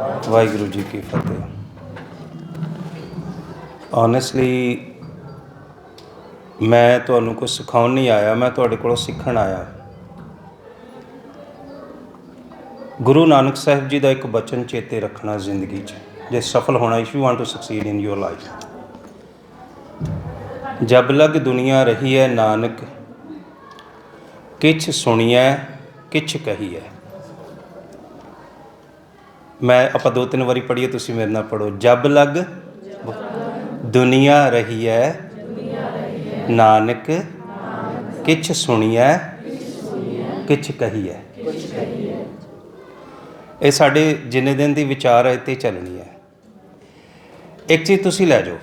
ਵਾਹਿਗੁਰੂ ਜੀ ਕੀ ਫਤਿਹ। Honestly ਮੈਂ ਤੁਹਾਨੂੰ ਕੁਝ ਸਿਖਾਉਣ ਨਹੀਂ ਆਇਆ, ਮੈਂ ਤੁਹਾਡੇ ਕੋਲੋਂ ਸਿੱਖਣ ਆਇਆ। ਗੁਰੂ ਨਾਨਕ ਸਾਹਿਬ ਜੀ ਦਾ ਇੱਕ ਬਚਨ ਚੇਤੇ ਰੱਖਣਾ ਜ਼ਿੰਦਗੀ 'ਚ, ਜੇ ਸਫਲ ਹੋਣਾ if you want to succeed in your life ਜਬ ਲਗ ਦੁਨੀਆ ਰਹੀ ਹੈ ਨਾਨਕ, ਕਿਛ ਸੁਣੀਐ, ਕਿਛ ਕਹੀਐ। ਮੈਂ ਆਪਾਂ ਦੋ ਤਿੰਨ ਵਾਰੀ ਪੜ੍ਹੀਏ, ਤੁਸੀਂ ਮੇਰੇ ਨਾਲ ਪੜੋ ਜਬ ਲਗ ਦੁਨੀਆ ਰਹੀ ਹੈ ਨਾਨਕ ਕਿਛ ਸੁਣੀਐ, ਕਿਛ ਕਹੀਐ। ਇਹ ਸਾਡੇ ਜਿੰਨੇ ਦਿਨ ਦੀ ਵਿਚਾਰ ਹੈ ਤੇ ਚੱਲਣੀ ਹੈ। ਇੱਕ ਚੀਜ਼ ਤੁਸੀਂ ਲੈ ਜਾਓ।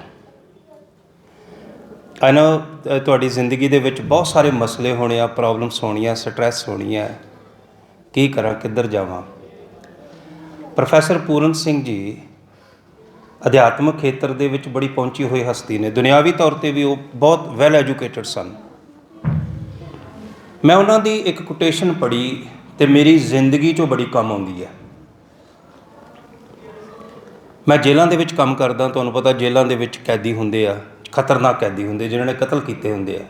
ਆਈ ਨੋ ਤੁਹਾਡੀ ਜ਼ਿੰਦਗੀ ਦੇ ਵਿੱਚ ਬਹੁਤ ਸਾਰੇ ਮਸਲੇ ਹੋਣੇ ਆ ਪ੍ਰੋਬਲਮਸ ਹੋਣੀਆਂ ਸਟ੍ਰੈਸ ਹੋਣੀ ਹੈ। ਕੀ ਕਰਾਂ, ਕਿੱਧਰ ਜਾਵਾਂ? ਪ੍ਰੋਫੈਸਰ ਪੂਰਨ ਸਿੰਘ ਜੀ ਅਧਿਆਤਮਿਕ ਖੇਤਰ ਦੇ ਵਿੱਚ ਬੜੀ ਪਹੁੰਚੀ ਹੋਈ ਹਸਤੀ ਨੇ। ਦੁਨਿਆਵੀ ਤੌਰ ਤੇ ਵੀ ਉਹ ਬਹੁਤ ਵੈਲ ਐਜੂਕੇਟਡ ਸਨ। ਮੈਂ ਉਹਨਾਂ ਦੀ ਇੱਕ ਕੋਟੇਸ਼ਨ ਪੜ੍ਹੀ ਤੇ ਮੇਰੀ ਜ਼ਿੰਦਗੀ 'ਚੋਂ ਬੜੀ ਕੰਮ ਆਉਂਦੀ ਹੈ। ਮੈਂ ਜੇਲ੍ਹਾਂ ਦੇ ਵਿੱਚ ਕੰਮ ਕਰਦਾ ਤੁਹਾਨੂੰ ਪਤਾ ਜੇਲ੍ਹਾਂ ਦੇ ਵਿੱਚ ਕੈਦੀ ਹੁੰਦੇ ਆ, ਖਤਰਨਾਕ ਕੈਦੀ ਹੁੰਦੇ ਜਿਨ੍ਹਾਂ ਨੇ ਕਤਲ ਕੀਤੇ ਹੁੰਦੇ ਆ।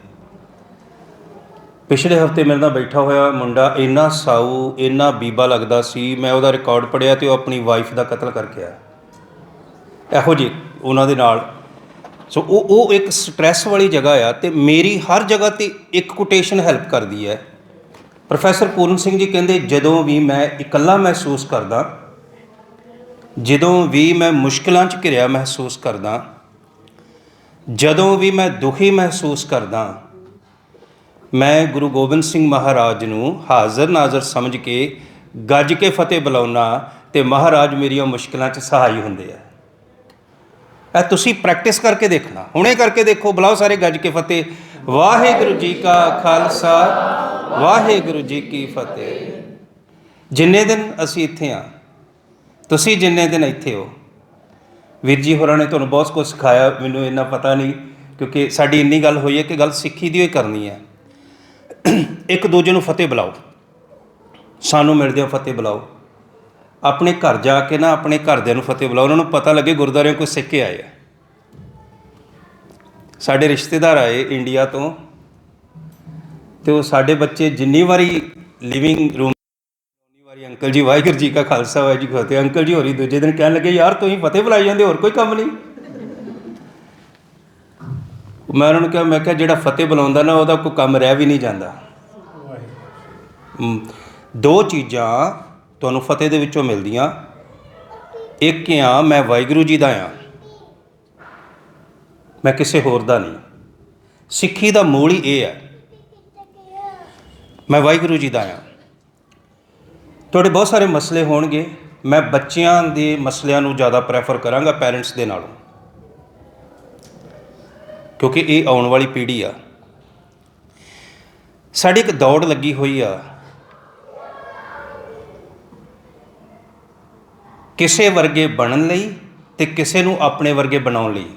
ਪਿਛਲੇ ਹਫ਼ਤੇ ਮੇਰੇ ਨਾਲ ਬੈਠਾ ਹੋਇਆ ਮੁੰਡਾ ਇੰਨਾ ਸਾਊ, ਇੰਨਾ ਬੀਬਾ ਲੱਗਦਾ ਸੀ, ਮੈਂ ਉਹਦਾ ਰਿਕਾਰਡ ਪੜਿਆ ਤੇ ਉਹ ਆਪਣੀ ਵਾਈਫ ਦਾ ਕਤਲ ਕਰਕੇ ਆਇਆ। ਇਹੋ ਜਿਹੇ ਉਹਨਾਂ ਦੇ ਨਾਲ। ਸੋ ਉਹ ਉਹ ਇੱਕ ਸਟ੍ਰੈਸ ਵਾਲੀ ਜਗ੍ਹਾ ਆ ਤੇ ਮੇਰੀ ਹਰ ਜਗ੍ਹਾ ਤੇ ਇੱਕ ਕੋਟੇਸ਼ਨ ਹੈਲਪ ਕਰਦੀ ਹੈ। ਪ੍ਰੋਫੈਸਰ ਪੂਰਨ ਸਿੰਘ ਜੀ ਕਹਿੰਦੇ, ਜਦੋਂ ਵੀ ਮੈਂ ਇਕੱਲਾ ਮਹਿਸੂਸ ਕਰਦਾ, ਜਦੋਂ ਵੀ ਮੈਂ ਮੁਸ਼ਕਲਾਂ 'ਚ ਘਿਰਿਆ ਮਹਿਸੂਸ ਕਰਦਾ, ਜਦੋਂ ਵੀ ਮੈਂ ਦੁਖੀ ਮਹਿਸੂਸ ਕਰਦਾ ਮੈਂ ਗੁਰੂ ਗੋਬਿੰਦ ਸਿੰਘ ਮਹਾਰਾਜ ਨੂੰ ਹਾਜ਼ਰ ਨਾਜ਼ਰ ਸਮਝ ਕੇ ਗੱਜ ਕੇ ਫਤਿਹ ਬੁਲਾਉਣਾ ਤੇ ਮਹਾਰਾਜ ਮੇਰੀਆਂ ਮੁਸ਼ਕਲਾਂ 'ਚ ਸਹਾਈ ਹੁੰਦੇ ਆ। ਇਹ ਤੁਸੀਂ ਪ੍ਰੈਕਟਿਸ ਕਰਕੇ ਦੇਖਣਾ। ਹੁਣੇ ਕਰਕੇ ਦੇਖੋ, ਬੁਲਾਓ ਸਾਰੇ ਗੱਜ ਕੇ ਫਤਿਹ। ਵਾਹਿਗੁਰੂ ਜੀ ਕਾ ਖਾਲਸਾ, ਵਾਹਿਗੁਰੂ ਜੀ ਕੀ ਫਤਿਹ। ਜਿੰਨੇ ਦਿਨ ਅਸੀਂ ਇੱਥੇ ਆ, ਤੁਸੀਂ ਜਿੰਨੇ ਦਿਨ ਇੱਥੇ ਹੋ, ਵੀਰ ਜੀ ਹੋਰਾਂ ਨੇ ਤੁਹਾਨੂੰ ਬਹੁਤ ਕੁਝ ਸਿਖਾਇਆ, ਮੈਨੂੰ ਇੰਨਾ ਪਤਾ ਨਹੀਂ, ਕਿਉਂਕਿ ਸਾਡੀ ਇੰਨੀ ਗੱਲ ਹੋਈ ਹੈ ਕਿ ਗੱਲ ਸਿੱਖੀ ਦੀ ਹੋਈ ਕਰਨੀ ਹੈ। ਇੱਕ ਦੂਜੇ ਨੂੰ ਫਤਿਹ ਬੁਲਾਓ। ਸਾਨੂੰ ਮਿਲਦੇ ਹੋ ਫਤਿਹ ਬੁਲਾਓ। ਆਪਣੇ ਘਰ ਜਾ ਕੇ ਨਾ ਆਪਣੇ ਘਰਦਿਆਂ ਨੂੰ ਫਤਿਹ ਬੁਲਾਓ। ਉਹਨਾਂ ਨੂੰ ਪਤਾ ਲੱਗੇ ਗੁਰਦੁਆਰਿਆਂ ਕੋਈ ਸਿੱਖ ਕੇ ਆਏ ਆ। ਸਾਡੇ ਰਿਸ਼ਤੇਦਾਰ ਆਏ ਇੰਡੀਆ ਤੋਂ ਤੇ ਉਹ ਸਾਡੇ ਬੱਚੇ ਜਿੰਨੀ ਵਾਰੀ ਲਿਵਿੰਗ ਰੂਮ ਉਨੀ ਵਾਰੀ ਅੰਕਲ ਜੀ, ਵਾਹਿਗੁਰੂ ਜੀ ਕਾ ਖਾਲਸਾ, ਵਾਹਿਗੁਰੂ ਜੀ ਕੀ ਫਤਿਹ। ਅੰਕਲ ਜੀ ਹੋਰੀ ਦੂਜੇ ਦਿਨ ਕਹਿਣ ਲੱਗੇ, ਯਾਰ, ਤੁਸੀਂ ਫਤਿਹ ਬੁਲਾਈ ਜਾਂਦੇ, ਹੋਰ ਕੋਈ ਕੰਮ ਨਹੀਂ? ਮੈਂ ਉਹਨਾਂ ਨੂੰ ਕਿਹਾ, ਮੈਂ ਕਿਹਾ ਜਿਹੜਾ ਫਤਿਹ ਬੁਲਾਉਂਦਾ ਨਾ, ਉਹਦਾ ਕੋਈ ਕੰਮ ਰਹਿ ਵੀ ਨਹੀਂ ਜਾਂਦਾ। ਦੋ ਚੀਜ਼ਾਂ ਤੁਹਾਨੂੰ ਫਤਿਹ ਦੇ ਵਿੱਚੋਂ ਮਿਲਦੀਆਂ। ਇੱਕ ਆ, ਮੈਂ ਵਾਹਿਗੁਰੂ ਜੀ ਦਾ ਆ ਮੈਂ ਕਿਸੇ ਹੋਰ ਦਾ ਨਹੀਂ। ਸਿੱਖੀ ਦਾ ਮੂਲ ਹੀ ਇਹ ਹੈ। ਮੈਂ ਵਾਹਿਗੁਰੂ ਜੀ ਦਾ ਆ ਤੁਹਾਡੇ ਬਹੁਤ ਸਾਰੇ ਮਸਲੇ ਹੋਣਗੇ। ਮੈਂ ਬੱਚਿਆਂ ਦੇ ਮਸਲਿਆਂ ਨੂੰ ਜ਼ਿਆਦਾ ਪ੍ਰੈਫਰ ਕਰਾਂਗਾ ਪੇਰੈਂਟਸ ਦੇ ਨਾਲੋਂ। ਕਿਉਂਕਿ ਇਹ ਆਉਣ ਵਾਲੀ ਪੀੜ੍ਹੀ ਆ। ਸਾਡੀ ਇੱਕ ਦੌੜ ਲੱਗੀ ਹੋਈ ਆ। ਕਿਸੇ ਵਰਗੇ ਬਣਨ ਲਈ ਤੇ ਕਿਸੇ ਨੂੰ ਆਪਣੇ ਵਰਗੇ ਬਣਾਉਣ ਲਈ।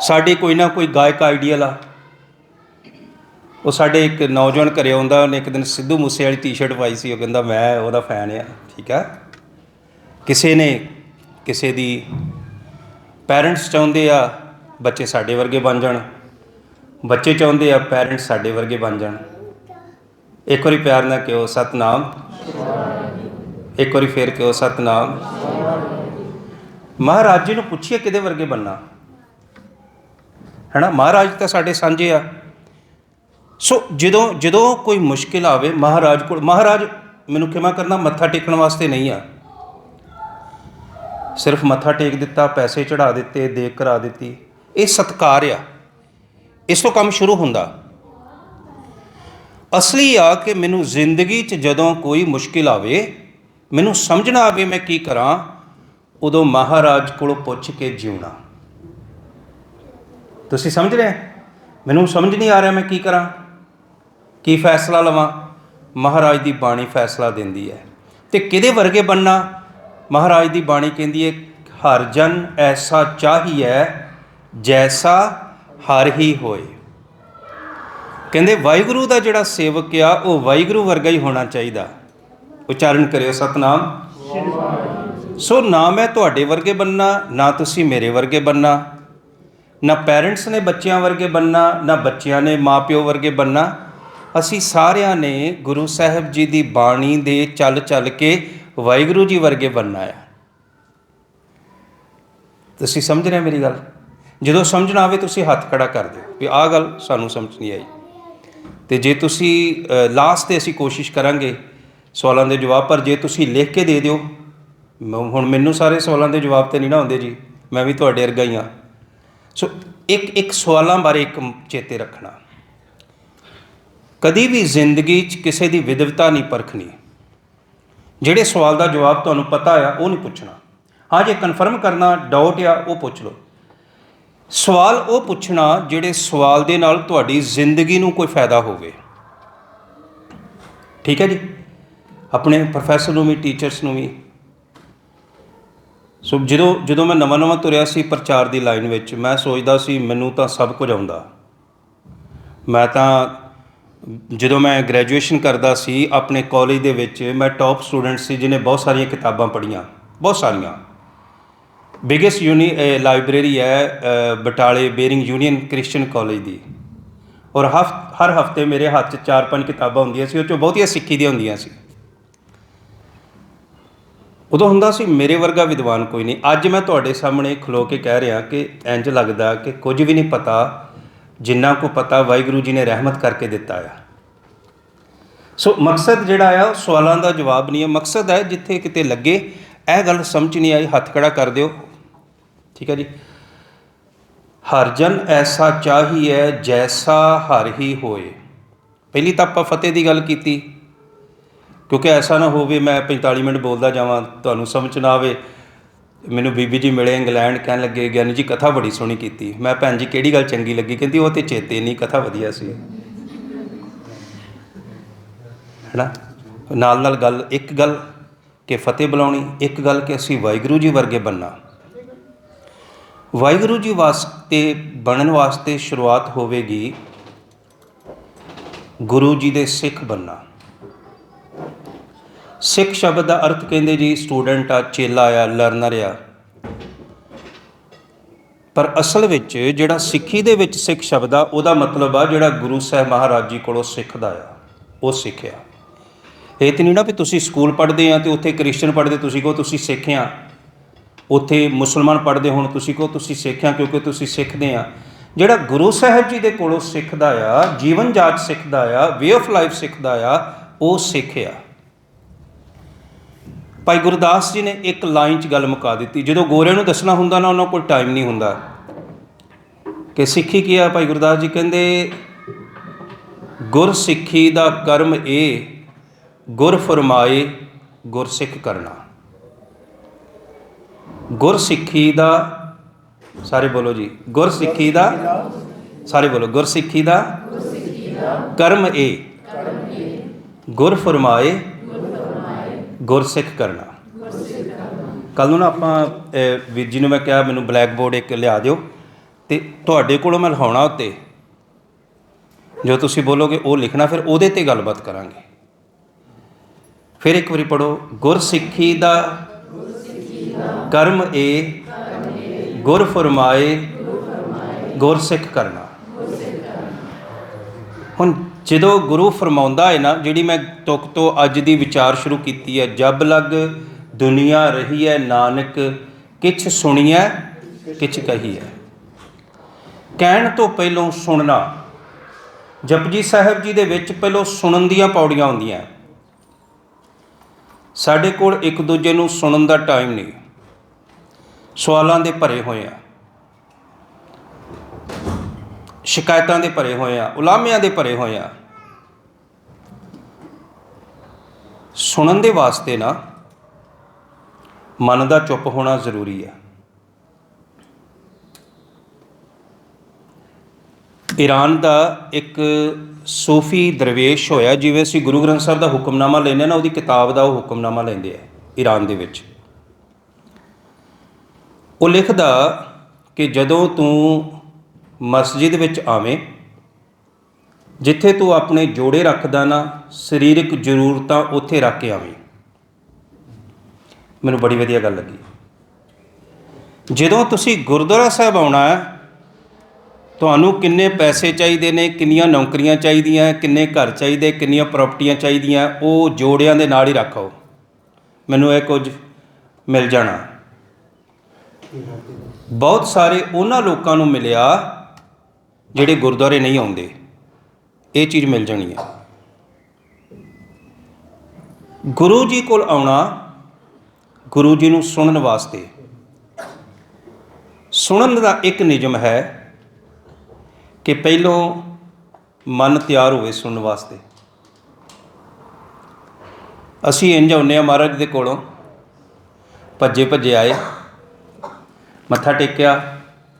ਸਾਡੇ ਕੋਈ ਨਾ ਕੋਈ ਗਾਇਕ ਆਈਡੀਅਲ ਆ। ਉਹ ਸਾਡੇ ਇੱਕ ਨੌਜਵਾਨ ਘਰੇ ਆਉਂਦਾ, ਉਹਨੇ ਇੱਕ ਦਿਨ ਸਿੱਧੂ ਮੂਸੇ ਵਾਲੀ ਟੀ-ਸ਼ਰਟ ਪਾਈ ਸੀ, ਉਹ ਕਹਿੰਦਾ, ਮੈਂ ਉਹਦਾ ਫੈਨ ਆ। ਠੀਕ ਆ। ਕਿਸੇ ਨੇ ਕਿਸੇ ਦੀ ਪੈਰੈਂਟਸ ਚਾਹੁੰਦੇ ਆ ਬੱਚੇ ਸਾਡੇ ਵਰਗੇ ਬਣ ਜਾਣ। ਬੱਚੇ ਚਾਹੁੰਦੇ ਆ ਪੈਰੈਂਟਸ ਸਾਡੇ ਵਰਗੇ ਬਣ ਜਾਣ। ਇੱਕ ਵਾਰੀ ਪਿਆਰ ਨਾਲ ਕਿਹੋ ਸਤਨਾਮ। ਇੱਕ ਵਾਰੀ ਫੇਰ ਕਿਹੋ ਸਤਨਾਮ। ਮਹਾਰਾਜ ਜੀ ਨੂੰ ਪੁੱਛੀਏ ਕਿਹਦੇ ਵਰਗੇ ਬੰਨਾ ਹੈਨਾ? ਮਹਾਰਾਜ ਤਾਂ ਸਾਡੇ ਸਾਂਝੇ ਆ। ਸੋ ਜਦੋਂ ਜਦੋਂ ਕੋਈ ਮੁਸ਼ਕਿਲ ਆਵੇ ਮਹਾਰਾਜ ਕੋਲ, ਮਹਾਰਾਜ ਮੈਨੂੰ ਖਿਮਾ ਕਰਨਾ ਮੱਥਾ ਟੇਕਣ ਵਾਸਤੇ ਨਹੀਂ ਆ। ਸਿਰਫ ਮੱਥਾ ਟੇਕ ਦਿੱਤਾ, ਪੈਸੇ ਚੜਾ ਦਿੱਤੇ ਦੇਖ ਕਰਾ ਦਿੱਤੀ। ਇਹ ਸਤਕਾਰ ਆ। ਇਸ ਤੋਂ ਕੰਮ ਸ਼ੁਰੂ ਹੁੰਦਾ। ਅਸਲੀ ਆ ਕਿ ਮੈਨੂੰ ਜ਼ਿੰਦਗੀ 'ਚ ਜਦੋਂ ਕੋਈ ਮੁਸ਼ਕਿਲ ਆਵੇ, ਮੈਨੂੰ ਸਮਝਣਾ ਆਵੇ ਮੈਂ ਕੀ ਕਰਾਂ, ਉਦੋਂ ਮਹਾਰਾਜ ਕੋਲੋਂ ਪੁੱਛ ਕੇ ਜਿਉਣਾ। ਤੁਸੀਂ ਸਮਝ ਰਹੇ? ਮੈਨੂੰ ਸਮਝ ਨਹੀਂ ਆ ਰਿਹਾ ਮੈਂ ਕੀ ਕਰਾਂ। ਕੀ ਫੈਸਲਾ ਲਵਾਂ? ਮਹਾਰਾਜ ਦੀ ਬਾਣੀ ਫੈਸਲਾ ਦਿੰਦੀ ਹੈ। ਤੇ ਕਿਹਦੇ ਵਰਗੇ ਬੰਨਾ ਮਹਾਰਾਜ ਦੀ ਬਾਣੀ ਕਹਿੰਦੀ ਹੈ ਹਰ ਜਨ ਐਸਾ ਚਾਹੀਏ ਜੈਸਾ ਹਰ ਹੀ ਹੋਏ। ਕਹਿੰਦੇ ਵਾਹਿਗੁਰੂ ਦਾ ਜਿਹੜਾ ਸੇਵਕ ਆ, ਉਹ ਵਾਹਿਗੁਰੂ ਵਰਗਾ ਹੀ ਹੋਣਾ ਚਾਹੀਦਾ। ਉਚਾਰਨ ਕਰਿਓ ਸਤਨਾਮ। ਸੋ ਨਾ ਮੈਂ ਤੁਹਾਡੇ ਵਰਗੇ ਬੰਨਾ, ਨਾ ਤੁਸੀਂ ਮੇਰੇ ਵਰਗੇ ਬੰਨਾ, ਨਾ ਪੈਰੈਂਟਸ ਨੇ ਬੱਚਿਆਂ ਵਰਗੇ ਬੰਨਾ, ਨਾ ਬੱਚਿਆਂ ਨੇ ਮਾਪਿਓ ਵਰਗੇ ਬੰਨਾ, ਅਸੀਂ ਸਾਰਿਆਂ ਨੇ ਗੁਰੂ ਸਾਹਿਬ ਜੀ ਦੀ ਬਾਣੀ ਦੇ ਚੱਲ ਚੱਲ ਕੇ ਵਾਹਿਗੁਰੂ ਜੀ ਵਰਗੇ ਬੰਨਾ ਆ। ਤੁਸੀਂ ਸਮਝ ਰਹੇ ਮੇਰੀ ਗੱਲ? ਜਦੋਂ ਸਮਝ ਨਾ ਆਵੇ ਤੁਸੀਂ ਹੱਥ ਖੜਾ ਕਰ ਦਿਓ ਵੀ ਆਹ ਗੱਲ ਸਾਨੂੰ ਸਮਝ ਨਹੀਂ ਆਈ। ਤੇ ਜੇ ਤੁਸੀਂ ਲਾਸਟ ਤੇ ਅਸੀਂ ਕੋਸ਼ਿਸ਼ ਕਰਾਂਗੇ ਸਵਾਲਾਂ ਦੇ ਜਵਾਬ, ਪਰ ਜੇ ਤੁਸੀਂ ਲਿਖ ਕੇ ਦੇ ਦਿਓ ਹੁਣ ਮੈਨੂੰ ਸਾਰੇ ਸਵਾਲਾਂ ਦੇ ਜਵਾਬ ਤੇ ਨਹੀਂ ਨਾ ਹੁੰਦੇ ਜੀ, ਮੈਂ ਵੀ ਤੁਹਾਡੇ ਵਰਗਾ ਹੀ ਹਾਂ। ਸੋ, ਇੱਕ ਇੱਕ ਸਵਾਲਾਂ ਬਾਰੇ ਇੱਕ ਚੇਤੇ ਰੱਖਣਾ। ਕਦੀ ਵੀ ਜ਼ਿੰਦਗੀ 'ਚ ਕਿਸੇ ਦੀ ਵਿਦਵਤਾ ਨਹੀਂ ਪਰਖਣੀ। ਜਿਹੜੇ ਸਵਾਲ ਦਾ ਜਵਾਬ ਤੁਹਾਨੂੰ ਪਤਾ ਆ, ਉਹ ਨਹੀਂ ਪੁੱਛਣਾ। ਹਾਂ ਜੇ ਕਨਫਰਮ ਕਰਨਾ ਡਾਊਟ ਆ, ਉਹ ਪੁੱਛ ਲਓ। ਸਵਾਲ ਉਹ ਪੁੱਛਣਾ ਜਿਹੜੇ ਸਵਾਲ ਦੇ ਨਾਲ ਤੁਹਾਡੀ ਜ਼ਿੰਦਗੀ ਨੂੰ ਕੋਈ ਫਾਇਦਾ ਹੋਵੇ। ਠੀਕ ਹੈ ਜੀ? ਆਪਣੇ ਪ੍ਰੋਫੈਸਰ ਨੂੰ ਵੀ ਟੀਚਰਸ ਨੂੰ ਵੀ। ਸੋ ਜਦੋਂ ਜਦੋਂ ਮੈਂ ਨਵਾਂ ਨਵਾਂ ਤੁਰਿਆ ਸੀ ਪ੍ਰਚਾਰ ਦੀ ਲਾਈਨ ਵਿੱਚ, ਮੈਂ ਸੋਚਦਾ ਸੀ ਮੈਨੂੰ ਤਾਂ ਸਭ ਕੁਝ ਆਉਂਦਾ। ਮੈਂ ਤਾਂ ਜਦੋਂ ਮੈਂ ਗ੍ਰੈਜੂਏਸ਼ਨ ਕਰਦਾ ਸੀ, ਆਪਣੇ ਕਾਲਜ ਦੇ ਵਿੱਚ ਮੈਂ ਟੌਪ ਸਟੂਡੈਂਟ ਸੀ ਜਿਹਨੇ ਬਹੁਤ ਸਾਰੀਆਂ ਕਿਤਾਬਾਂ ਪੜ੍ਹੀਆਂ, ਬਹੁਤ ਸਾਰੀਆਂ। ਬਿਗੇਸਟ ਯੂਨੀ ਲਾਇਬ੍ਰੇਰੀ ਹੈ ਬਟਾਲੇ ਬੇਰਿੰਗ ਯੂਨੀਅਨ ਕ੍ਰਿਸਚੀਅਨ ਕਾਲਜ ਦੀ। ਔਰ ਹਫ, ਹਰ ਹਫ਼ਤੇ ਮੇਰੇ ਹੱਥ 'ਚ ਚਾਰ ਪੰਜ ਕਿਤਾਬਾਂ ਹੁੰਦੀਆਂ ਸੀ, ਉਹ 'ਚੋਂ ਬਹੁਤੀਆਂ ਸਿੱਖੀ ਦੀਆਂ ਹੁੰਦੀਆਂ ਸੀ। ਉਦੋਂ ਹੁੰਦਾ ਸੀ, ਮੇਰੇ ਵਰਗਾ ਵਿਦਵਾਨ ਕੋਈ ਨਹੀਂ। ਅੱਜ ਮੈਂ ਤੁਹਾਡੇ ਸਾਹਮਣੇ ਖਲੋ ਕੇ ਕਹਿ ਰਿਹਾ ਕਿ ਇੰਜ ਲੱਗਦਾ ਕਿ ਕੁਝ ਵੀ ਨਹੀਂ ਪਤਾ ਜਿੰਨਾ ਕੋ ਪਤਾ ਵਾਹਿਗੁਰੂ ਜੀ ਨੇ ਰਹਿਮਤ ਕਰਕੇ ਦਿੱਤਾ ਆ। ਸੋ ਮਕਸਦ ਜਿਹੜਾ ਆ, ਉਹ ਸਵਾਲਾਂ ਦਾ ਜਵਾਬ ਨਹੀਂ ਹੈ ਮਕਸਦ ਹੈ ਜਿੱਥੇ ਕਿਤੇ ਲੱਗੇ, ਇਹ ਗੱਲ ਸਮਝ ਨਹੀਂ ਆਈ, ਹੱਥ ਖੜਾ ਕਰ ਦਿਓ। ਠੀਕ ਹੈ ਜੀ। ਹਰ ਜਨ ਐਸਾ ਚਾਹੀਏ ਜੈਸਾ ਹਰ ਹੀ ਹੋਏ। ਪਹਿਲੀ ਤਾਂ ਆਪਾਂ ਫਤਿਹ ਦੀ ਗੱਲ ਕੀਤੀ। ਕਿਉਂਕਿ ਐਸਾ ਨਾ ਹੋਵੇ ਮੈਂ 45 ਮਿੰਟ ਬੋਲਦਾ ਜਾਵਾਂ, ਤੁਹਾਨੂੰ ਸਮਝ ਨਾ ਆਵੇ। ਮੈਨੂੰ ਬੀਬੀ ਜੀ ਮਿਲੇ ਇੰਗਲੈਂਡ, ਕਹਿਣ ਲੱਗੇ, ਗਿਆਨੀ ਜੀ ਕਥਾ ਬੜੀ ਸੋਹਣੀ ਕੀਤੀ। ਮੈਂ ਭੈਣ ਜੀ ਕਿਹੜੀ ਗੱਲ ਚੰਗੀ ਲੱਗੀ? ਕਹਿੰਦੀ ਉਹ ਤੇ ਚੇਤੇ ਨਹੀਂ, ਕਥਾ ਵਧੀਆ ਸੀ। ਹੈਨਾ? ਨਾਲ ਨਾਲ ਗੱਲ, ਇੱਕ ਗੱਲ ਕਿ ਫਤਿਹ ਬੁਲਾਉਣੀ, ਇੱਕ ਗੱਲ ਕਿ ਅਸੀਂ ਵਾਹਿਗੁਰੂ ਜੀ ਵਰਗੇ ਬੰਨਾ। ਵਾਹਿਗੁਰੂ ਜੀ ਵਾਸਤੇ, ਬਣਨ ਵਾਸਤੇ ਸ਼ੁਰੂਆਤ ਹੋਵੇਗੀ ਗੁਰੂ ਜੀ ਦੇ ਸਿੱਖ ਬੰਨਾ। ਸਿੱਖ ਸ਼ਬਦ ਦਾ ਅਰਥ ਕਹਿੰਦੇ ਜੀ ਸਟੂਡੈਂਟ ਆ, ਚੇਲਾ ਆ ਲਰਨਰ ਆ। ਪਰ ਅਸਲ ਵਿੱਚ ਜਿਹੜਾ ਸਿੱਖੀ ਦੇ ਵਿੱਚ ਸਿੱਖ ਸ਼ਬਦ ਆ, ਉਹਦਾ ਮਤਲਬ ਆ ਜਿਹੜਾ ਗੁਰੂ ਸਾਹਿਬ ਮਹਾਰਾਜ ਜੀ ਕੋਲੋਂ ਸਿੱਖਦਾ ਆ, ਉਹ ਸਿੱਖਿਆ। ਇਹ ਤੇ ਨਹੀਂ ਨਾ ਵੀ ਤੁਸੀਂ ਸਕੂਲ ਪੜ੍ਹਦੇ ਆ ਤੇ ਉੱਥੇ ਕ੍ਰਿਸਚੀਅਨ ਪੜ੍ਹਦੇ, ਤੁਸੀਂ ਕਹੋ ਤੁਸੀਂ ਸਿੱਖ ਆ ਉੱਥੇ ਮੁਸਲਮਾਨ ਪੜ੍ਹਦੇ ਹੁਣ, ਤੁਸੀਂ ਕਹੋ ਤੁਸੀਂ ਸਿੱਖਿਆ, ਕਿਉਂਕਿ ਤੁਸੀਂ ਸਿੱਖਦੇ ਆ। ਜਿਹੜਾ ਗੁਰੂ ਸਾਹਿਬ ਜੀ ਦੇ ਕੋਲੋਂ ਸਿੱਖਦਾ ਆ, ਜੀਵਨ ਜਾਚ ਸਿੱਖਦਾ ਆ ਵੇ ਆਫ ਲਾਈਫ ਸਿੱਖਦਾ ਆ, ਉਹ ਸਿੱਖਿਆ। ਭਾਈ ਗੁਰਦਾਸ ਜੀ ਨੇ ਇੱਕ ਲਾਈਨ 'ਚ ਗੱਲ ਮੁਕਾ ਦਿੱਤੀ। ਜਦੋਂ ਗੋਰਿਆਂ ਨੂੰ ਦੱਸਣਾ ਹੁੰਦਾ ਨਾ, ਉਹਨਾਂ ਕੋਲ ਟਾਈਮ ਨਹੀਂ ਹੁੰਦਾ। ਕਿ ਸਿੱਖੀ ਕੀ ਆ? ਭਾਈ ਗੁਰਦਾਸ ਜੀ ਕਹਿੰਦੇ, ਗੁਰ ਸਿੱਖੀ ਦਾ ਕਰਮ ਇਹ ਗੁਰ ਫਰਮਾਏ, ਗੁਰ ਸਿੱਖ ਕਰਨਾ। ਗੁਰ ਸਿੱਖੀ ਦਾ, ਸਾਰੇ ਬੋਲੋ ਜੀ। ਗੁਰ ਸਿੱਖੀ ਦਾ, ਸਾਰੇ ਬੋਲੋ। ਗੁਰ ਸਿੱਖੀ ਦਾ ਕਰਮ ਇਹ ਗੁਰ ਫਰਮਾਏ ਗੁਰਸਿੱਖ ਕਰਨਾ। ਕੱਲ ਨੂੰ ਨਾ ਆਪਾਂ ਅਹ, ਵੀਰ ਜੀ ਨੂੰ ਮੈਂ ਕਿਹਾ ਮੈਨੂੰ ਬਲੈਕ ਬੋਰਡ ਇੱਕ ਲਿਆ ਦਿਓ ਤੇ ਤੁਹਾਡੇ ਕੋਲੋਂ ਮੈਂ ਲਿਖਾਉਣਾ ਉੱਤੇ। ਜੋ ਤੁਸੀਂ ਬੋਲੋਗੇ ਉਹ ਲਿਖਣਾ ਫਿਰ ਉਹਦੇ ਤੇ ਗੱਲਬਾਤ ਕਰਾਂਗੇ। ਫਿਰ ਇੱਕ ਵਾਰੀ ਪੜੋ ਗੁਰਸਿੱਖੀ ਦਾ ਕਰਮ ਏ ਗੁਰ ਫਰਮਾਏ ਗੁਰਸਿੱਖ ਕਰਨਾ। ਹੁਣ ਜਦੋਂ ਗੁਰੂ ਫਰਮਾਉਂਦਾ ਹੈ ਨਾ, ਜਿਹੜੀ ਮੈਂ ਤੁਕ ਤੋਂ ਅੱਜ ਦੀ ਵਿਚਾਰ ਸ਼ੁਰੂ ਕੀਤੀ ਹੈ, ਜਬ ਲਗ ਦੁਨੀਆ ਰਹੀ ਹੈ ਨਾਨਕ, ਕਿਛ ਸੁਣੀਐ, ਕਿਛ ਕਹੀਐ। ਕਹਿਣ ਤੋਂ ਪਹਿਲਾਂ ਸੁਣਨਾ ਜਪਜੀ ਸਾਹਿਬ ਜੀ ਦੇ ਵਿੱਚ ਪਹਿਲਾਂ ਸੁਣਨ ਦੀਆਂ ਪੌੜੀਆਂ ਹੁੰਦੀਆਂ। ਸਾਡੇ ਕੋਲ ਇੱਕ ਦੂਜੇ ਨੂੰ ਸੁਣਨ ਦਾ ਟਾਈਮ ਨਹੀਂ। ਸਵਾਲਾਂ ਦੇ ਭਰੇ ਹੋਏ ਆ। ਸ਼ਿਕਾਇਤਾਂ ਦੇ ਭਰੇ ਹੋਏ ਆ, ਉਲਾਮਿਆਂ ਦੇ ਭਰੇ ਹੋਏ ਆ। ਸੁਣਨ ਦੇ ਵਾਸਤੇ ਨਾ ਮਨ ਦਾ ਚੁੱਪ ਹੋਣਾ ਜ਼ਰੂਰੀ ਹੈ ਈਰਾਨ ਦਾ ਇੱਕ ਸੂਫੀ ਦਰਵੇਸ਼ ਹੋਇਆ, ਜਿਵੇਂ ਅਸੀਂ ਗੁਰੂ ਗ੍ਰੰਥ ਸਾਹਿਬ ਦਾ ਹੁਕਮਨਾਮਾ ਲੈਂਦੇ ਨਾ, ਉਹਦੀ ਕਿਤਾਬ ਦਾ ਉਹ ਹੁਕਮਨਾਮਾ ਲੈਂਦੇ ਆ, ਈਰਾਨ ਦੇ ਵਿੱਚ। ਉਹ ਲਿਖਦਾ ਕਿ ਜਦੋਂ ਤੂੰ ਮਸਜਿਦ ਵਿੱਚ ਆਵੇਂ। ਜਿੱਥੇ ਤੂੰ ਆਪਣੇ ਜੋੜੇ ਰੱਖਦਾ ਨਾ, ਸਰੀਰਕ ਜ਼ਰੂਰਤਾਂ ਉੱਥੇ ਰੱਖ ਕੇ ਆਵੇਂ। ਮੈਨੂੰ ਬੜੀ ਵਧੀਆ ਗੱਲ ਲੱਗੀ। ਜਦੋਂ ਤੁਸੀਂ ਗੁਰਦੁਆਰਾ ਸਾਹਿਬ ਆਉਣਾ ਹੈ, ਤੁਹਾਨੂੰ ਕਿੰਨੇ ਪੈਸੇ ਚਾਹੀਦੇ ਨੇ, ਕਿੰਨੀਆਂ ਨੌਕਰੀਆਂ ਚਾਹੀਦੀਆਂ, ਕਿੰਨੇ ਘਰ ਚਾਹੀਦੇ, ਕਿੰਨੀਆਂ ਪ੍ਰਾਪਰਟੀਆਂ ਚਾਹੀਦੀਆਂ, ਉਹ ਜੋੜਿਆਂ ਦੇ ਨਾਲ ਹੀ ਰੱਖੋ। ਮੈਨੂੰ ਇਹ ਕੁਝ ਮਿਲ ਜਾਣਾ। ਬਹੁਤ ਸਾਰੇ ਉਹਨਾਂ ਲੋਕਾਂ ਨੂੰ ਮਿਲਿਆ ਜਿਹੜੇ ਗੁਰਦੁਆਰੇ ਨਹੀਂ ਆਉਂਦੇ, ਇਹ ਚੀਜ਼ ਮਿਲ ਜਾਣੀ ਹੈ। ਗੁਰੂ ਜੀ ਕੋਲ ਆਉਣਾ ਗੁਰੂ ਜੀ ਨੂੰ ਸੁਣਨ ਵਾਸਤੇ। ਸੁਣਨ ਦਾ ਇੱਕ ਨਿਯਮ ਹੈ ਕਿ ਪਹਿਲੋਂ ਮਨ ਤਿਆਰ ਹੋਵੇ ਸੁਣਨ ਵਾਸਤੇ। ਅਸੀਂ ਇੰਜ ਆਉਂਦੇ ਹਾਂ ਮਹਾਰਾਜ ਦੇ ਕੋਲੋਂ ਭੱਜੇ ਭੱਜੇ ਆਏ, ਮੱਥਾ ਟੇਕਿਆ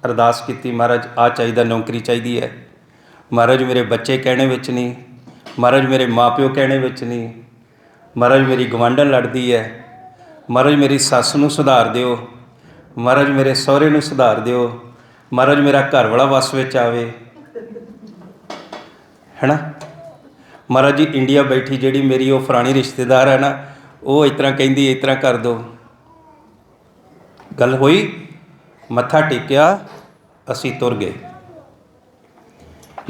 ਅਰਦਾਸ ਕੀਤੀ, ਮਹਾਰਾਜ ਆ ਚਾਹੀਦਾ, ਨੌਕਰੀ ਚਾਹੀਦੀ ਹੈ। ਮਹਾਰਾਜ, ਮੇਰੇ ਬੱਚੇ ਕਹਿਣੇ ਵਿੱਚ ਨਹੀਂ। ਮਹਾਰਾਜ, ਮੇਰੇ ਮਾਪਿਓ ਕਹਿਣੇ ਵਿੱਚ ਨਹੀਂ। ਮਹਾਰਾਜ, ਮੇਰੀ ਗਵਾਂਢਣ ਲੜਦੀ ਹੈ। ਮਹਾਰਾਜ, ਮੇਰੀ ਸੱਸ ਨੂੰ ਸੁਧਾਰ ਦਿਓ। ਮਹਾਰਾਜ, ਮੇਰੇ ਸਹੁਰੇ ਨੂੰ ਸੁਧਾਰ ਦਿਓ। ਮਹਾਰਾਜ, ਮੇਰਾ ਘਰ ਵਾਲਾ ਵਸ ਵਿੱਚ ਆਵੇ। ਹੈਨਾ? ਮਹਾਰਾਜ ਜੀ, ਇੰਡੀਆ ਬੈਠੀ ਜਿਹੜੀ ਮੇਰੀ ਉਹ ਫਰਾਣੀ ਰਿਸ਼ਤੇਦਾਰ ਹੈ ਨਾ, ਉਹ ਇਸ ਤਰ੍ਹਾਂ ਕਹਿੰਦੀ, ਇਸ ਤਰ੍ਹਾਂ ਕਰ ਦਿਓ। ਗੱਲ ਹੋਈ? ਮੱਥਾ ਟੇਕਿਆ, ਅਸੀਂ ਤੁਰ ਗਏ।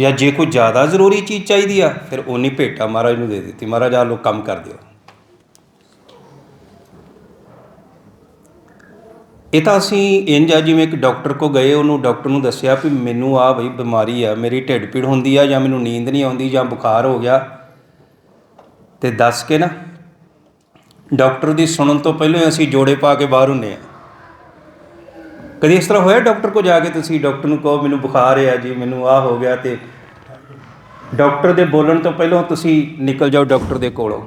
ਜਾਂ ਜੇ ਕੋਈ ਜ਼ਿਆਦਾ ਜ਼ਰੂਰੀ ਚੀਜ਼ ਚਾਹੀਦੀ ਆ, ਫਿਰ ਉਨੀ ਭੇਟਾ ਮਹਾਰਾਜ ਨੂੰ ਦੇ ਦਿੱਤੀ। ਮਹਾਰਾਜ ਆ ਲੋ ਕੰਮ ਕਰ ਦਿਓ ਇਹ ਤਾਂ ਅਸੀਂ ਇੰਜ ਆ, ਜਿਵੇਂ ਇੱਕ ਡਾਕਟਰ ਕੋ ਗਏ, ਉਹਨੂੰ ਡਾਕਟਰ ਨੂੰ ਦੱਸਿਆ ਵੀ ਮੈਨੂੰ ਆ ਬਈ ਬਿਮਾਰੀ ਆ, ਮੇਰੀ ਢਿੱਡ ਪੀੜ ਹੁੰਦੀ ਆ ਜਾਂ ਮੈਨੂੰ ਨੀਂਦ ਨਹੀਂ ਆਉਂਦੀ ਜਾਂ ਬੁਖਾਰ ਹੋ ਗਿਆ। ਤੇ ਦੱਸ ਕੇ ਨਾ, ਡਾਕਟਰ ਦੀ ਸੁਣਨ ਤੋਂ ਪਹਿਲਾਂ ਅਸੀਂ ਜੋੜੇ ਪਾ ਕੇ ਬਾਹਰ ਹੁੰਨੇ ਆ। ਕਦੀ ਇਸ ਤਰ੍ਹਾਂ ਹੋਇਆ ਡਾਕਟਰ ਕੋ ਜਾ ਕੇ ਤੁਸੀਂ ਡਾਕਟਰ ਨੂੰ ਕਹੋ, ਮੈਨੂੰ ਬੁਖਾਰ ਆ ਜੀ, ਮੈਨੂੰ ਆ ਹੋ ਗਿਆ ਤੇ ਡਾਕਟਰ ਦੇ ਬੋਲਣ ਤੋਂ ਪਹਿਲਾਂ ਤੁਸੀਂ ਨਿਕਲ ਜਾਓ ਡਾਕਟਰ ਦੇ ਕੋਲੋਂ।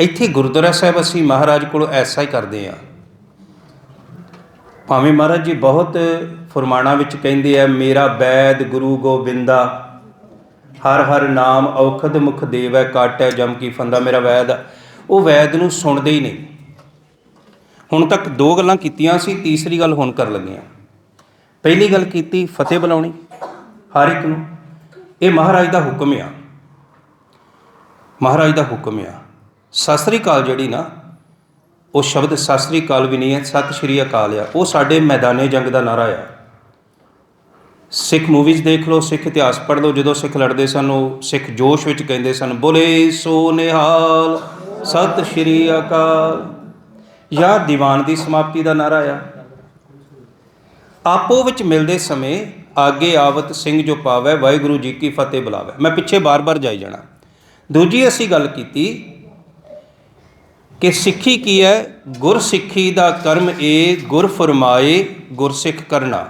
ਇੱਥੇ ਗੁਰਦੁਆਰਾ ਸਾਹਿਬ ਅਸੀਂ ਮਹਾਰਾਜ ਕੋਲੋਂ ਐਸਾ ਹੀ ਕਰਦੇ ਆ ਭਾਵੇਂ ਮਹਾਰਾਜ ਜੀ ਬਹੁਤ ਫਰਮਾਣਾ ਵਿੱਚ ਕਹਿੰਦੇ ਆ, ਮੇਰਾ ਵੈਦ ਗੁਰੂ ਗੋਬਿੰਦਾ, ਹਰ ਹਰ ਨਾਮ ਔਖਦ ਮੁਖ ਦੇਵੈ ਕਾਟੈ ਜਮ ਕੀ ਫੰਦਾ। ਮੇਰਾ ਵੈਦ ਆ। ਉਹ ਵੈਦ ਨੂੰ ਸੁਣਦੇ ਹੀ ਨਹੀਂ। ਹੁਣ ਤੱਕ ਦੋ ਗੱਲਾਂ ਕੀਤੀਆਂ ਸੀ, ਤੀਸਰੀ ਗੱਲ ਹੁਣ ਕਰਨ ਲੱਗੀਆਂ। ਪਹਿਲੀ ਗੱਲ ਕੀਤੀ ਫਤਿਹ ਬੁਲਾਉਣੀ, ਹਰ ਇੱਕ ਨੂੰ। ਇਹ ਮਹਾਰਾਜ ਦਾ ਹੁਕਮ ਆ। ਮਹਾਰਾਜ ਦਾ ਹੁਕਮ ਆ। ਸਤਿ ਸ੍ਰੀ ਅਕਾਲ ਜਿਹੜੀ ਨਾ, ਉਹ ਸ਼ਬਦ ਸਤਿ ਸ੍ਰੀ ਅਕਾਲ ਵੀ ਨਹੀਂ ਹੈ, ਸਤਿ ਸ਼੍ਰੀ ਅਕਾਲ ਆ। ਉਹ ਸਾਡੇ ਮੈਦਾਨੇ ਜੰਗ ਦਾ ਨਾਰਾ ਆ। ਸਿੱਖ ਮੂਵੀਜ਼ ਦੇਖ ਲਓ, ਸਿੱਖ ਇਤਿਹਾਸ ਪੜ੍ਹ ਲਓ, ਜਦੋਂ ਸਿੱਖ ਲੜਦੇ ਸਨ, ਉਹ ਸਿੱਖ ਜੋਸ਼ ਵਿੱਚ ਕਹਿੰਦੇ ਸਨ, ਬੋਲੇ ਸੋ ਨਿਹਾਲ, ਸਤਿ ਸ਼੍ਰੀ ਅਕਾਲ। ਜਾਂ ਦੀਵਾਨ ਦੀ ਸਮਾਪਤੀ ਦਾ ਨਾਰਾ ਆ। ਆਪੋ ਵਿੱਚ ਮਿਲਦੇ ਸਮੇਂ ਆਗੇ ਆਵਤ ਸਿੰਘ ਜੋ ਪਾਵੈ, ਵਾਹਿਗੁਰੂ ਜੀ ਕੀ ਫਤਿਹ ਬੁਲਾਵੇ। ਮੈਂ ਪਿੱਛੇ ਬਾਰ-ਬਾਰ ਜਾਈ ਜਾਣਾ। ਦੂਜੀ ਅਸੀਂ ਗੱਲ ਕੀਤੀ ਕਿ ਸਿੱਖੀ ਕੀ ਹੈ? ਗੁਰ ਸਿੱਖੀ ਦਾ ਕਰਮ ਏ, ਗੁਰ ਫਰਮਾਏ ਗੁਰਸਿੱਖ ਕਰਨਾ।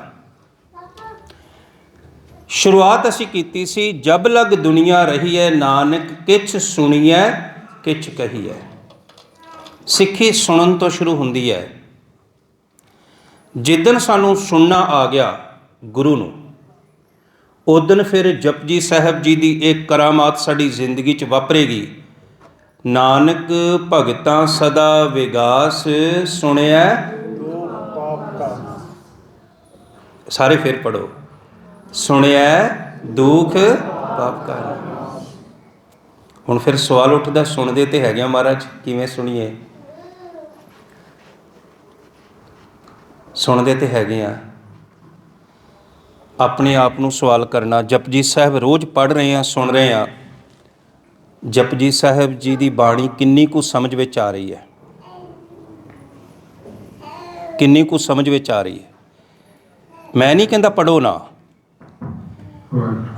ਸ਼ੁਰੂਆਤ ਅਸੀਂ ਕੀਤੀ ਸੀ, ਜਬ ਲਗ ਦੁਨੀਆ ਰਹੀ ਹੈ ਨਾਨਕ, ਕਿਛ ਸੁਣੀਐ, ਕਿਛ ਕਹੀਐ। ਸਿੱਖੀ ਸੁਣਨ ਤੋਂ ਸ਼ੁਰੂ ਹੁੰਦੀ ਹੈ। ਜਿੱਦਨ ਸਾਨੂੰ ਸੁਣਨਾ ਆ ਗਿਆ ਗੁਰੂ ਨੂੰ ਉਦਨ ਫਿਰ ਜਪਜੀ ਸਾਹਿਬ ਜੀ ਦੀ ਇਹ ਕਰਾਮਾਤ ਸਾਡੀ ਜ਼ਿੰਦਗੀ 'ਚ ਵਾਪਰੇਗੀ। ਨਾਨਕ ਭਗਤਾਂ ਸਦਾ ਵਿਗਾਸ ਸੁਣਿਆ ਸਾਰੇ ਫਿਰ ਪੜੋ ਸੁਣਿਆ ਦੁੱਖ ਪਾਪ ਕਰ ਹੁਣ ਫਿਰ ਸਵਾਲ ਉੱਠਦਾ, ਸੁਣਦੇ ਤੇ ਹੈਗੇ ਆ ਮਹਾਰਾਜ, ਕਿਵੇਂ ਸੁਣੀਏ? ਸੁਣਦੇ ਤੇ ਹੈਗੇ ਆ। ਆਪਣੇ ਆਪ ਨੂੰ ਸਵਾਲ ਕਰਨਾ, ਜਪਜੀ ਸਾਹਿਬ ਰੋਜ਼ ਪੜ ਰਹੇ ਆ, ਸੁਣ ਰਹੇ ਆ। ਜਪਜੀ ਸਾਹਿਬ ਜੀ ਦੀ ਬਾਣੀ ਕਿੰਨੀ ਕੁ ਸਮਝ ਵਿੱਚ ਆ ਰਹੀ ਹੈ? ਕਿੰਨੀ ਕੁ ਸਮਝ ਵਿੱਚ ਆ ਰਹੀ ਹੈ? ਮੈਂ ਨਹੀਂ ਕਹਿੰਦਾ ਪੜੋ ਨਾ।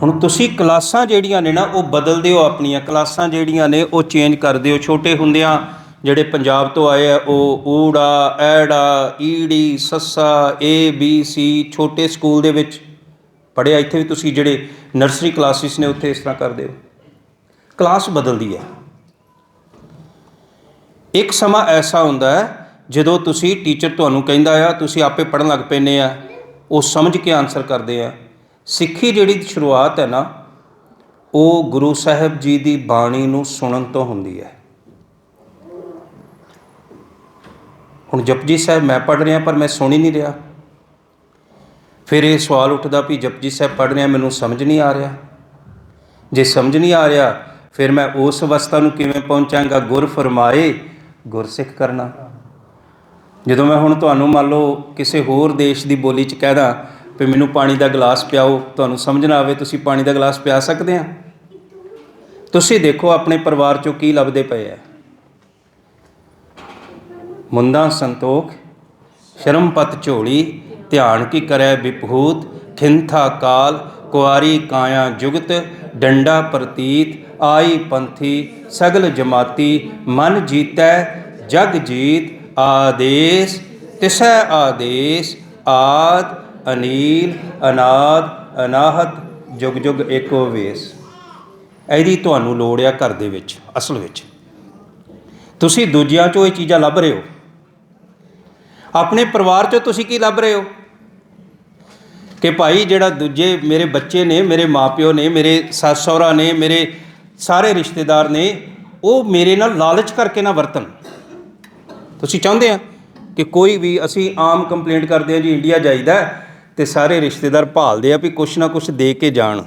ਹੁਣ ਤੁਸੀਂ ਕਲਾਸਾਂ ਜਿਹੜੀਆਂ ਨੇ ਨਾ, ਉਹ ਬਦਲਦੇ ਹੋ ਆਪਣੀਆਂ। ਕਲਾਸਾਂ ਜਿਹੜੀਆਂ ਨੇ, ਉਹ ਚੇਂਜ ਕਰਦੇ ਹੋ। ਛੋਟੇ ਹੁੰਦਿਆਂ ਜਿਹੜੇ ਪੰਜਾਬ ਤੋਂ ਆਏ ਆ, ਉਹ ਊੜਾ, ਐੜਾ, ਈੜੀ, ਸੱਸਾ, ਏ, ਬੀ, ਸੀ, ਛੋਟੇ ਸਕੂਲ ਦੇ ਵਿੱਚ ਪੜਿਆ ਇੱਥੇ ਵੀ ਤੁਸੀਂ ਜਿਹੜੇ ਨਰਸਰੀ ਕਲਾਸਿਸ ਨੇ, ਉੱਥੇ ਇਸ ਤਰ੍ਹਾਂ ਕਰਦੇ ਹੋ। ਕਲਾਸ ਬਦਲਦੀ ਹੈ। ਇੱਕ ਸਮਾਂ ਐਸਾ ਹੁੰਦਾ ਹੈ, ਜਦੋਂ ਤੁਸੀਂ ਟੀਚਰ ਤੁਹਾਨੂੰ ਕਹਿੰਦਾ ਆ, ਤੁਸੀਂ ਆਪੇ ਪੜਨ ਲੱਗ ਪੈਨੇ ਆ। ਉਹ ਸਮਝ ਕੇ ਆਨਸਰ ਕਰਦੇ ਆ। ਸਿੱਖੀ ਜਿਹੜੀ ਸ਼ੁਰੂਆਤ ਹੈ ਨਾ, ਉਹ ਗੁਰੂ ਸਾਹਿਬ ਜੀ ਦੀ ਬਾਣੀ ਨੂੰ ਸੁਣਨ ਤੋਂ ਹੁੰਦੀ ਹੈ। ਹੁਣ ਜਪਜੀ ਸਾਹਿਬ ਮੈਂ ਪੜ ਰਿਹਾ ਪਰ ਮੈਂ ਸੁਣ ਹੀ ਨਹੀਂ ਰਿਹਾ। ਫਿਰ ਇਹ ਸਵਾਲ ਉੱਠਦਾ ਵੀ ਜਪਜੀ ਸਾਹਿਬ ਪੜ ਰਿਹਾ, ਮੈਨੂੰ ਸਮਝ ਨਹੀਂ ਆ ਰਿਹਾ। ਜੇ ਸਮਝ ਨਹੀਂ ਆ ਰਿਹਾ, ਫਿਰ ਮੈਂ ਉਸ ਅਵਸਥਾ ਨੂੰ ਕਿਵੇਂ ਪਹੁੰਚਾਂਗਾ? ਗੁਰ ਫਰਮਾਏ ਗੁਰਸਿੱਖ ਕਰਨਾ। ਜਦੋਂ ਮੈਂ ਹੁਣ ਤੁਹਾਨੂੰ ਮੰਨ ਲਓ ਕਿਸੇ ਹੋਰ ਦੇਸ਼ ਦੀ ਬੋਲੀ 'ਚ ਕਹਿਦਾ ਵੀ ਮੈਨੂੰ ਪਾਣੀ ਦਾ ਗਲਾਸ ਪਿਆਓ, ਤੁਹਾਨੂੰ ਸਮਝ ਨਾ ਆਵੇ, ਤੁਸੀਂ ਪਾਣੀ ਦਾ ਗਲਾਸ ਪਿਆ ਸਕਦੇ ਆ। ਤੁਸੀਂ ਦੇਖੋ ਆਪਣੇ ਪਰਿਵਾਰ 'ਚੋਂ ਕੀ ਲੱਭਦੇ ਪਏ ਆ। ਮੁੰਦਾ ਸੰਤੋਖ ਸ਼ਰਮਪਤ ਝੋਲੀ, ਧਿਆਨ ਕੀ ਕਰੈ ਵਿਭੂਤ ਖਿੰਥਾ ਕਾਲ, ਕੁਆਰੀ ਕਾਇਆ ਜੁਗਤ, ਡੰਡਾ ਪ੍ਰਤੀਤ, ਆਈ ਪੰਥੀ, ਸਗਲ ਜਮਾਤੀ, ਮਨ ਜੀਤੈ, ਜਗ ਜੀਤ, ਆਦੇਸ, ਤਿਸੈ ਆਦੇਸ, ਆਦ, ਅਨੀਲ, ਅਨਾਦ, ਅਨਾਹਤ, ਜੁਗ ਜੁਗ ਏਕੋ ਵੇਸ। ਇਹਦੀ ਤੁਹਾਨੂੰ ਲੋੜ ਆ ਘਰ ਦੇ ਵਿੱਚ, ਅਸਲ ਵਿੱਚ। ਤੁਸੀਂ ਦੂਜਿਆਂ ਚੋਂ ਇਹ ਚੀਜ਼ਾਂ ਲੱਭ ਰਹੇ ਹੋ। ਆਪਣੇ ਪਰਿਵਾਰ ਚੋਂ ਤੁਸੀਂ ਕੀ ਲੱਭ ਰਹੇ ਹੋ? ਕਿ ਭਾਈ ਜਿਹੜਾ ਦੂਜੇ ਮੇਰੇ ਬੱਚੇ ਨੇ, ਮੇਰੇ ਮਾਪਿਓ ਨੇ, ਮੇਰੇ ਸੱਸ ਸਹੁਰਾ ਨੇ, ਮੇਰੇ ਸਾਰੇ ਰਿਸ਼ਤੇਦਾਰ ਨੇ, ਉਹ ਮੇਰੇ ਨਾਲ ਲਾਲਚ ਕਰਕੇ ਨਾ ਵਰਤਣ। ਤੁਸੀਂ ਚਾਹੁੰਦੇ ਆ ਕਿ ਕੋਈ ਵੀ ਅਸੀਂ ਆਮ ਕੰਪਲੇਂਟ ਕਰਦੇ ਆ ਜੀ, ਇੰਡੀਆ ਜਾਈਦਾ ਹੈ ਤੇ ਸਾਰੇ ਰਿਸ਼ਤੇਦਾਰ ਭਾਲਦੇ ਆ ਵੀ ਕੁਛ ਨਾ ਕੁਛ ਦੇ ਕੇ ਜਾਣ।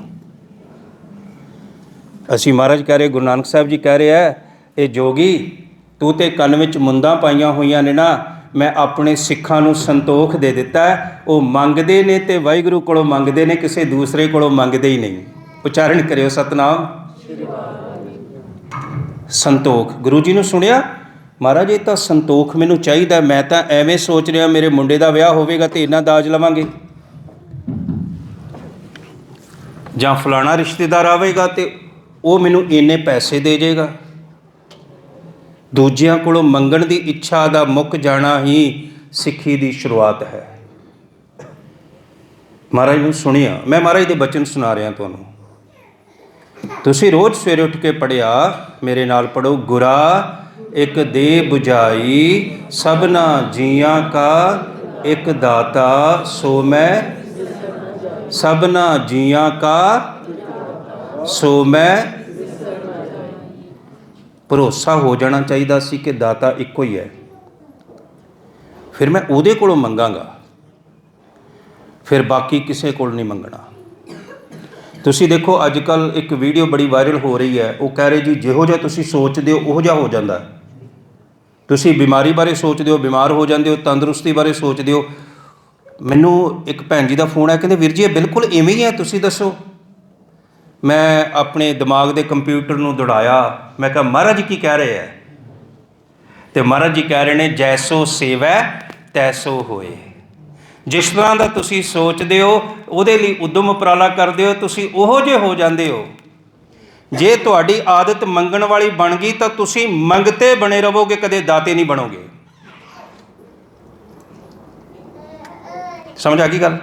ਅਸੀਂ ਮਹਾਰਾਜ ਕਹਿ ਰਹੇ, ਗੁਰੂ ਨਾਨਕ ਸਾਹਿਬ ਜੀ ਕਹਿ ਰਹੇ ਆ, ਇਹ ਜੋਗੀ ਤੂੰ ਤੇ ਕੰਨ ਵਿੱਚ ਮੁੰਦਾਂ ਪਾਈਆਂ ਹੋਈਆਂ ਨੇ ਨਾ ਮੈਂ ਆਪਣੇ ਸਿੱਖਾਂ ਨੂੰ ਸੰਤੋਖ ਦੇ ਦਿੱਤਾ ਉਹ ਮੰਗਦੇ ਨੇ ਤੇ ਵਾਹਿਗੁਰੂ ਕੋਲੋਂ ਮੰਗਦੇ ਨੇ, ਕਿਸੇ ਦੂਸਰੇ ਕੋਲੋਂ ਮੰਗਦੇ ਹੀ ਨਹੀਂ। ਉਚਾਰਨ ਕਰਿਓ ਸਤਨਾਮ। ਸੰਤੋਖ। ਗੁਰੂ ਜੀ ਨੂੰ ਸੁਣਿਆ? ਮਹਾਰਾਜ, ਇਹ ਤਾਂ ਸੰਤੋਖ ਮੈਨੂੰ ਚਾਹੀਦਾ ਮੈਂ ਤਾਂ ਐਵੇਂ ਸੋਚ ਰਿਹਾ, ਮੇਰੇ ਮੁੰਡੇ ਦਾ ਵਿਆਹ ਹੋਵੇਗਾ ਤੇ ਇੰਨਾ ਦਾਜ ਲਵਾਂਗੇ। ਜਾਂ ਫਲਾਣਾ ਰਿਸ਼ਤੇਦਾਰ ਆਵੇਗਾ ਤੇ ਉਹ ਮੈਨੂੰ ਇੰਨੇ ਪੈਸੇ ਦੇ ਜਾਏਗਾ ਦੂਜਿਆਂ ਕੋਲੋਂ ਮੰਗਣ ਦੀ ਇੱਛਾ ਦਾ ਮੁੱਕ ਜਾਣਾ ਹੀ ਸਿੱਖੀ ਦੀ ਸ਼ੁਰੂਆਤ ਹੈ। ਮਹਾਰਾਜ ਨੂੰ ਸੁਣਿਆ। ਮੈਂ ਮਹਾਰਾਜ ਦੇ ਬਚਨ ਸੁਣਾ ਰਿਹਾ ਤੁਹਾਨੂੰ। ਤੁਸੀਂ ਰੋਜ਼ ਸਵੇਰੇ ਉੱਠ ਕੇ ਪੜਿਆ ਮੇਰੇ ਨਾਲ ਪੜੋ ਗੁਰਾ, ਇੱਕ ਦੇ 부ਝਾਈ ਸਭਨਾ ਜੀਆਂ ਕਾ ਇੱਕ ਦਾਤਾ, ਸੋ ਮੈਂ ਸਭਨਾ ਜੀਆਂ ਕਾ, ਸੋ ਮੈਂ ਭਰੋਸਾ ਹੋ ਜਾਣਾ ਚਾਹੀਦਾ ਸੀ ਕਿ ਦਾਤਾ ਇੱਕੋ ਹੀ ਹੈ। ਫਿਰ ਮੈਂ ਉਹਦੇ ਕੋਲੋਂ ਮੰਗਾਂਗਾ। ਫਿਰ ਬਾਕੀ ਕਿਸੇ ਕੋਲ ਨਹੀਂ ਮੰਗਣਾ। ਤੁਸੀਂ ਦੇਖੋ ਅੱਜ ਕੱਲ ਇੱਕ ਵੀਡੀਓ ਬੜੀ ਵਾਇਰਲ ਹੋ ਰਹੀ ਹੈ। ਉਹ ਕਹਿ ਰਹੇ, ਜੀ, ਜਿਹੋ ਜਿਹਾ ਤੁਸੀਂ ਸੋਚਦੇ ਹੋ, ਉਹੋ ਜਿਹਾ ਹੋ ਜਾਂਦਾ ਤੁਸੀਂ ਬਿਮਾਰੀ ਬਾਰੇ ਸੋਚਦੇ ਹੋ, ਬਿਮਾਰ ਹੋ ਜਾਂਦੇ ਹੋ, ਤੰਦਰੁਸਤੀ ਬਾਰੇ ਸੋਚਦੇ ਹੋ। ਮੈਨੂੰ ਇੱਕ ਭੈਣ ਜੀ ਦਾ ਫੋਨ ਆਇਆ, ਕਹਿੰਦੇ, ਵੀਰ ਜੀ, ਇਹ ਬਿਲਕੁਲ ਇਵੇਂ ਹੀ ਹੈ, ਤੁਸੀਂ ਦੱਸੋ। ਮੈਂ ਆਪਣੇ ਦਿਮਾਗ ਦੇ ਕੰਪਿਊਟਰ ਨੂੰ ਦੌੜਾਇਆ। ਮੈਂ ਕਿਹਾ, ਮਹਾਰਾਜ ਕੀ ਕਹਿ ਰਹੇ ਹੈ? ਤੇ ਮਹਾਰਾਜ ਜੀ ਕਹਿ ਰਹੇ ਨੇ, ਜੈਸੋ ਸੇਵੈ, ਤੈਸੋ ਹੋਏ। ਜਿਸ ਤਰ੍ਹਾਂ ਦਾ ਤੁਸੀਂ ਸੋਚਦੇ ਹੋ, ਉਹਦੇ ਲਈ ਉਦਮ ਉਪਰਾਲਾ ਕਰਦੇ ਹੋ, ਤੁਸੀਂ ਉਹੋ ਜਿਹੇ ਹੋ ਜਾਂਦੇ ਹੋ। ਜੇ ਤੁਹਾਡੀ ਆਦਤ ਮੰਗਣ ਵਾਲੀ ਬਣ ਗਈ, ਤਾਂ ਤੁਸੀਂ ਮੰਗਤੇ ਬਣੇ ਰਹੋਗੇ, ਕਦੇ ਦਾਤੇ ਨਹੀਂ ਬਣੋਗੇ। ਸਮਝ ਆ ਗਈ ਗੱਲ?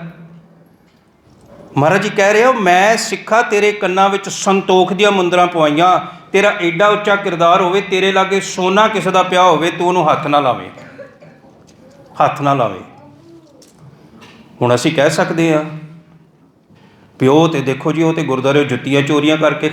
ਮਹਾਰਾਜ ਜੀ ਕਹਿ ਰਹੇ ਹੋ, ਮੈਂ ਸਿੱਖਾ ਤੇਰੇ ਕੰਨਾਂ ਵਿੱਚ ਸੰਤੋਖ ਦੀਆਂ ਮੁੰਦਰਾਂ ਪਵਾਈਆਂ, ਤੇਰਾ ਐਡਾ ਉੱਚਾ ਕਿਰਦਾਰ ਹੋਵੇ, ਤੇਰੇ ਲਾਗੇ ਸੋਨਾ ਕਿਸੇ ਦਾ ਪਿਆ ਹੋਵੇ, ਤੂੰ ਉਹਨੂੰ ਹੱਥ ਨਾ ਲਾਵੇਂ। ਹੱਥ ਨਾ ਲਾਵੇਂ। ਹੁਣ ਅਸੀਂ ਕਹਿ ਸਕਦੇ ਹਾਂ ਪਿਓ ਤੇ ਦੇਖੋ ਜੀ, ਉਹ ਤੇ ਗੁਰਦੁਆਰੇ ਜੁੱਤੀਆਂ ਚੋਰੀਆਂ ਕਰਕੇ